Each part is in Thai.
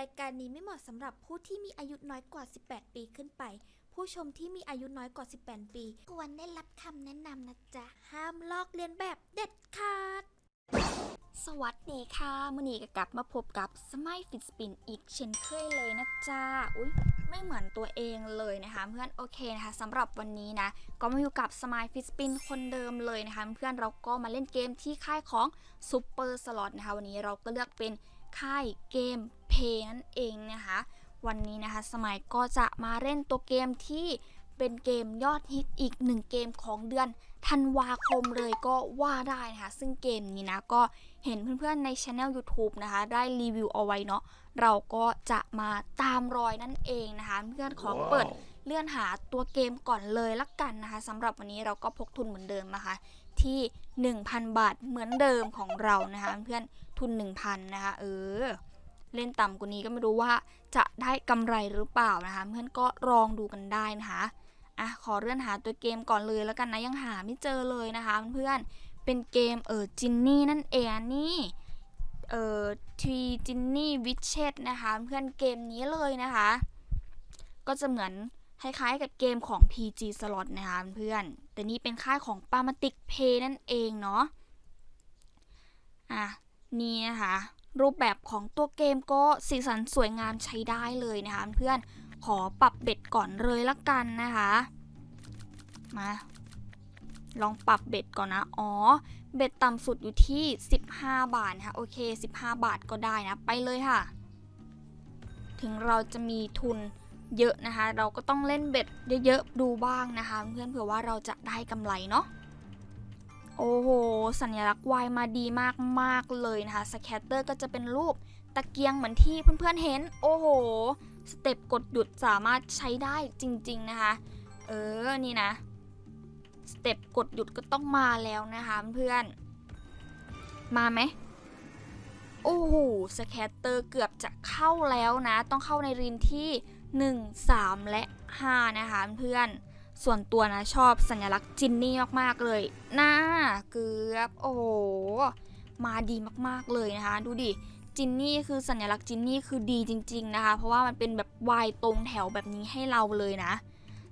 รายการนี้ไม่เหมาะสำหรับผู้ที่มีอายุน้อยกว่า 18 ปีขึ้นไป ผู้ชมที่มีอายุน้อยกว่า 18 ปี ควรได้รับคำแนะนำนะจ๊ะ ห้ามลอกเลียนแบบเด็ดขาด สวัสดีค่ะมื่อนี้ก็กลับมาพบกับสมัยฟิตสปินอีกเช่นเคยเลยนะจ๊ะอุ๊ยไม่เหมือนตัวเองเลยนะคะเพื่อนโอเคนะคะสำหรับวันนี้นะ ก็มาอยู่กับสมายฟิสปินคนเดิมเลยนะคะเพื่อนเราก็มาเล่นเกมที่ค่ายของซูเปอร์สล็อตนะคะวันนี้เราก็เลือกเป็นค่ายเกม เพย์นั่นเองนะคะ วันนี้นะคะสมัยก็จะมาเล่นตัวเกมที่เป็นเกมยอดฮิตอีกหนึ่งเกมของเดือนธันวาคมเลยก็ว่าได้นะคะ ซึ่งเกมนี้นะก็เห็นเพื่อนๆในช anel YouTube นะคะ ได้รีวิวเอาไว้เนาะเราก็จะมาตามรอยนั่นเองนะคะ เพื่อนขอเปิดเลื่อนหาตัวเกมก่อนเลยละกันนะคะสำหรับวันนี้เราก็พกทุนเหมือนเดิมนะคะ ที่ 1,000 บาทเหมือนเดิมของเรานะคะ เพื่อนทุน 1,000 นะคะเออ เล่นต่ำกว่านี้ก็ไม่รู้ว่าจะได้กำไรหรือเปล่านะคะเพื่อนก็ลองดูกันได้นะคะอะขอเลื่อนหาตัวเกมก่อนเลยแล้วกันนะยังหาไม่เจอเลยนะคะเพื่อนเป็นเกมเออจินนี่นั่นเองนี่เออทีจินนี่วิชเชตนะคะเพื่อนเกมนี้เลยนะคะ ก็จะเหมือนคล้ายๆกับเกมของ PG Slot นะคะเพื่อนแต่นี่เป็นค่ายของ p a r m a t i c Pay นั่นเองเนาะอะนี่นะคะ รูปแบบของตัวเกมก็สีสันสวยงามใช้ได้เลยนะคะเพื่อนขอปรับเบ็ดก่อนเลยละกันนะคะ มา ลองปรับเบ็ดก่อนนะ อ๋อ เบ็ดต่ำสุดอยู่ที่ 15 บาทนะคะโอเค 15 บาทก็ได้นะ ไปเลยค่ะ ถึงเราจะมีทุนเยอะนะคะ เราก็ต้องเล่นเบ็ดเยอะๆดูบ้างนะคะ เพื่อนเผื่อว่าเราจะได้กำไรเนาะ โอ้โห สัญลักษณ์วายมาดีมากๆเลยนะคะสแคตเตอร์ก็จะเป็นรูปตะเกียงเหมือนที่เพื่อนๆเห็น โอ้โห สเต็ปกดหยุดสามารถใช้ได้จริง ๆนะคะ เออ นี่นะ สเต็ปกดหยุดก็ต้องมาแล้วนะคะเพื่อนมาไหมโอ้โห สแคตเตอร์เกือบจะเข้าแล้วนะ ต้องเข้าในรินที่ 1 3 และ 5 นะคะเพื่อน ส่วนตัวนะชอบสัญลักษณ์จินนี่มากๆเลย หน้าเกือบโอ้โหมาดีมากๆเลยนะคะ ดูดิจินนี่คือสัญลักษณ์จินนี่คือดีจริง ๆนะคะ เพราะว่ามันเป็นแบบวายตรงแถวแบบนี้ให้เราเลยนะ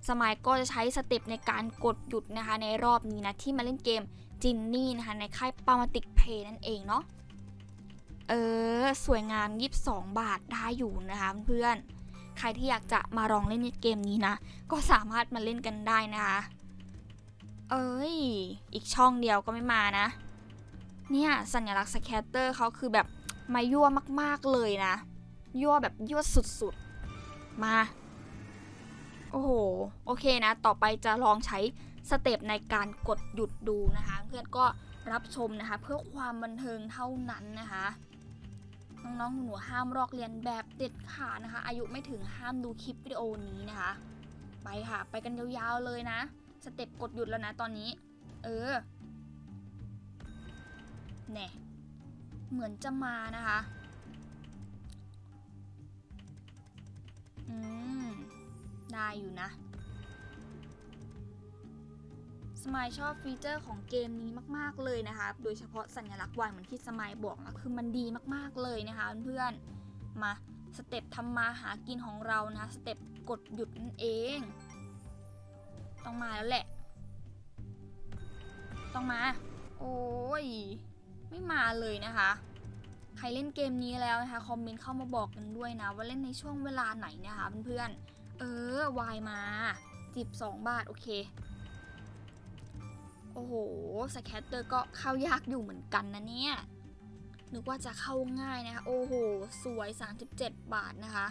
สมัยก็จะใช้สเต็ปในการกดหยุดนะคะ ในรอบนี้นะที่มาเล่นเกมจินนี่นะคะ ในค่ายปามาติกเพย์นั่นเองเนาะเออ สวยงาม 22 บาทได้อยู่นะคะเพื่อน ใครที่อยากจะมาลองเล่นในเกมนี้นะ ก็สามารถมาเล่นกันได้นะคะ เอ้ย อีกช่องเดียวก็ไม่มานะ เนี่ยสัญลักษณ์สแคตเตอร์เขาคือแบบมายั่วมากๆเลยนะ ยั่วแบบยั่วสุดๆ มา โอ้โห โอเคนะ ต่อไปจะลองใช้สเต็ปในการกดหยุดดูนะคะ เพื่อนก็รับชมนะคะ เพื่อความบันเทิงเท่านั้นนะคะ น้องๆหนูห้ามลอกเรียนแบบเด็ดขาดนะคะ อายุไม่ถึงห้ามดูคลิปวิดีโอนี้นะคะ ไปค่ะ ไปกันยาวๆเลยนะ สเต็ปกดหยุดแล้วนะตอนนี้ เออแน่เหมือนจะมานะคะ อืม ได้อยู่นะ สมายชอบฟีเจอร์ของเกมนี้มาก ๆ เลยนะคะ โดยเฉพาะสัญลักษณ์วายเหมือนที่สมายบอกนะคือมันดีมากๆเลยนะคะเพื่อนๆ มาสเต็ปทำมาหากินของเรานะสเต็ปกดหยุดนั่นเอง ต้องมาแล้วแหละ ต้องมา โอ้ย ไม่มาเลยนะคะ ใครเล่นเกมนี้แล้วนะคะคอมเมนต์เข้ามาบอกกันด้วยนะ ว่าเล่นในช่วงเวลาไหนนะคะเพื่อนๆ เออวายมาจีบ2บาท โอเค อ้โห สแคตเตอร์ก็เข้ายากอยู่เหมือนกันนะเนี่ย นึกว่าจะเข้าง่ายนะคะ โอ้โห สวย 37 บาทนะคะ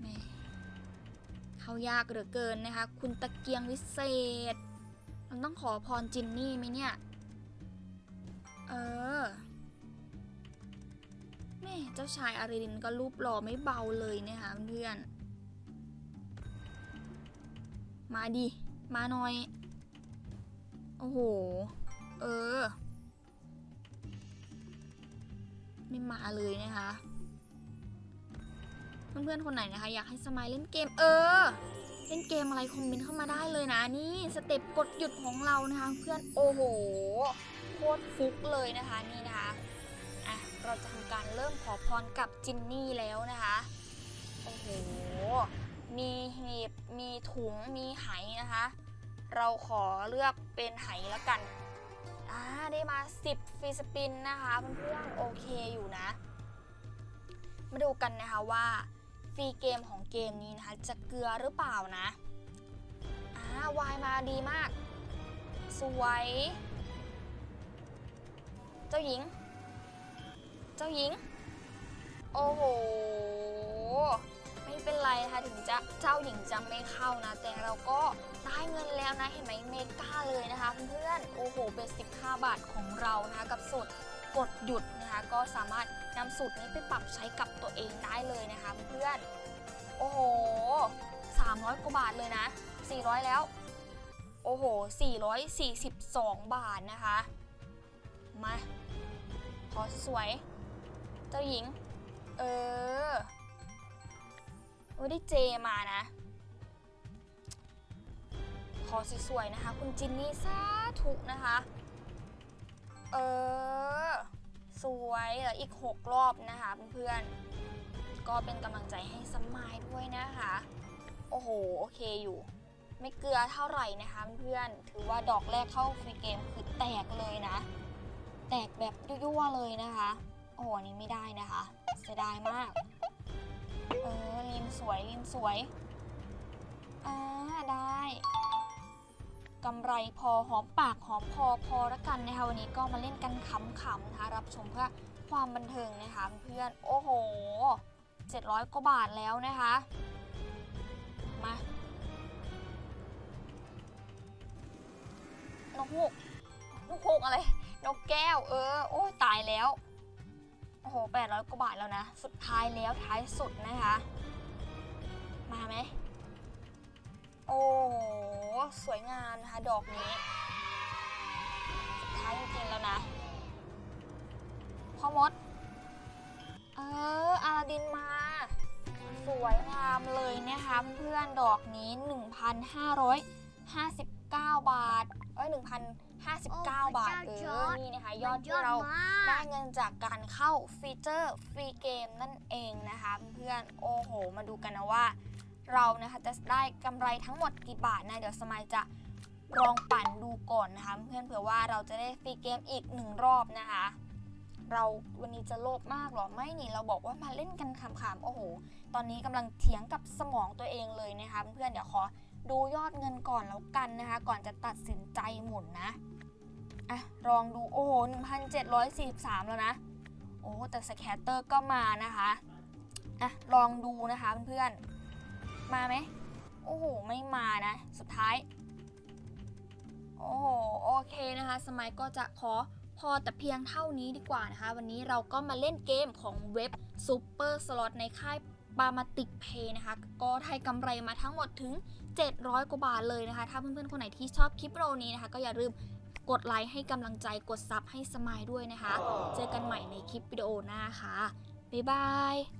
แม่เข้ายากเหลือเกินนะคะ คุณตะเกียงวิเศษ มันต้องขอพรจินนี่ไหมเนี่ย เออแม่เจ้าชายอารินก็รูปหล่อไม่เบาเลยนะคะเพื่อน มาดิ มาหน่อย โอ้โห เออ ไม่มาเลยนะคะ เพื่อนๆคนไหนนะคะ อยากให้สมายเล่นเกม เออ เล่นเกมอะไรคอมเมนต์เข้ามาได้เลยนะ นี่สเต็ปกดหยุดของเรานะคะ เพื่อน โอ้โห โคตรฟุกเลยนะคะนี่นะคะ อะ เราจะทำการเริ่มขอพรกับจินนี่แล้วนะคะ โอ้โห มีหีบมีถุงมีไหนะคะ เราขอเลือกเป็นไหและกันอ่าได้มา 10ฟรีสปินนะคะเพื่อนๆโอเคอยู่นะ มาดูกันนะคะว่าฟรีเกมของเกมนี้นะคะ จะเกลือหรือเปล่านะอ่าวายมาดีมาก สวย เจ้าหญิง เจ้าหญิง โอ้โห ถึงจะเจ้าหญิงจะไม่เข้านะ แต่เราก็ได้เงินแล้วนะ เห็นไหมเมกาเลยนะคะเพื่อนๆ โอ้โห เป็น 15 บาทของเรานะคะกับสูตรกดหยุดนะคะก็สามารถนำสูตรนี้ไปปรับใช้กับตัวเองได้เลยนะคะเพื่อนๆ โอ้โห 300 กว่าบาทเลยนะ 400 แล้ว โอ้โห 442 บาทนะคะ มา ขอสวย เจ้าหญิง เออ อ้ยได้เจมานะ ขอสวยๆนะคะ คุณจินนี่สาธุนะคะ เออ สวยเหลืออีก 6 รอบนะคะเพื่อนๆ ก็เป็นกำลังใจให้สมายด้วยนะคะ โอ้โห โอเคอยู่ ไม่เกลือเท่าไหร่นะคะเพื่อนๆ ถือว่าดอกแรกเข้าฟรีเกมคือแตกเลยนะ แตกแบบยั่วๆเลยนะคะ โอ้โหอันนี้ไม่ได้นะคะ เสียดายมาก เออริมสวยริมสวยอ่าได้กำไรพอหอมปากหอมคอพอละกันนะคะวันนี้ก็มาเล่นกันขำๆนะคะรับชมเพื่อความบันเทิงนะคะเพื่อนโอ้โห 700กว่าบาทแล้วนะคะ มานกฮูกนกฮูกอะไร นกแก้ว เออ โอ้ยตายแล้ว โอ้โห800กว่าบาทแล้วนะ สุดท้ายแล้วท้ายสุดนะคะ มาไหม โอ้โห สวยงามนะคะ ดอกนี้ สุดท้ายจริงๆแล้วนะ พ่อมด เออ อาลาดินมาสวยงามเลยนะคะเพื่อนๆดอกนี้ 1,559 บาท เอ้ย 1,059 บาทเออนี่นะคะ ยอดที่เราได้เงินจากการเข้าฟีเจอร์ฟรีเกมนั่นเองนะคะเพื่อนๆโอ้โห มาดูกันนะว่า เรานะคะจะได้กำไรทั้งหมดกี่บาทนะ เดี๋ยวสมัยจะลองปั่นดูก่อนนะคะเพื่อนเผื่อว่าเราจะได้ฟรีเกมอีกหนึ่งรอบนะคะ เราวันนี้จะโลภมากเหรอไม่นี่เราบอกว่ามาเล่นกันขำๆโอ้โห ตอนนี้กำลังเถียงกับสมองตัวเองเลยนะคะเพื่อนๆเดี๋ยวขอ ดูยอดเงินก่อนแล้วกันนะคะ ก่อนจะตัดสินใจหมุนนะอะลองดูโอ้โห1,743 แล้วนะ โอ้แต่สแคตเตอร์ก็มานะคะอะลองดูนะคะเพื่อนๆมาไหมโอ้โห ไม่มานะ สุดท้าย โอ้โห โอเคนะคะ สมัยก็จะขอพอแต่เพียงเท่านี้ดีกว่านะคะ วันนี้เราก็มาเล่นเกมของเว็บ Super Slot ในค่าย ปามาติกเพย์นะคะ ก็ได้กำไรมาทั้งหมดถึง 700 กว่าบาทเลยนะคะ ถ้าเพื่อนๆ คนไหนที่ชอบคลิปโรนี้นะคะ ก็อย่าลืมกดไลค์ให้กำลังใจกดซับให้สมายด้วยนะคะ เจอกันใหม่ในคลิปวิดีโอหน้าค่ะ บ๊ายบาย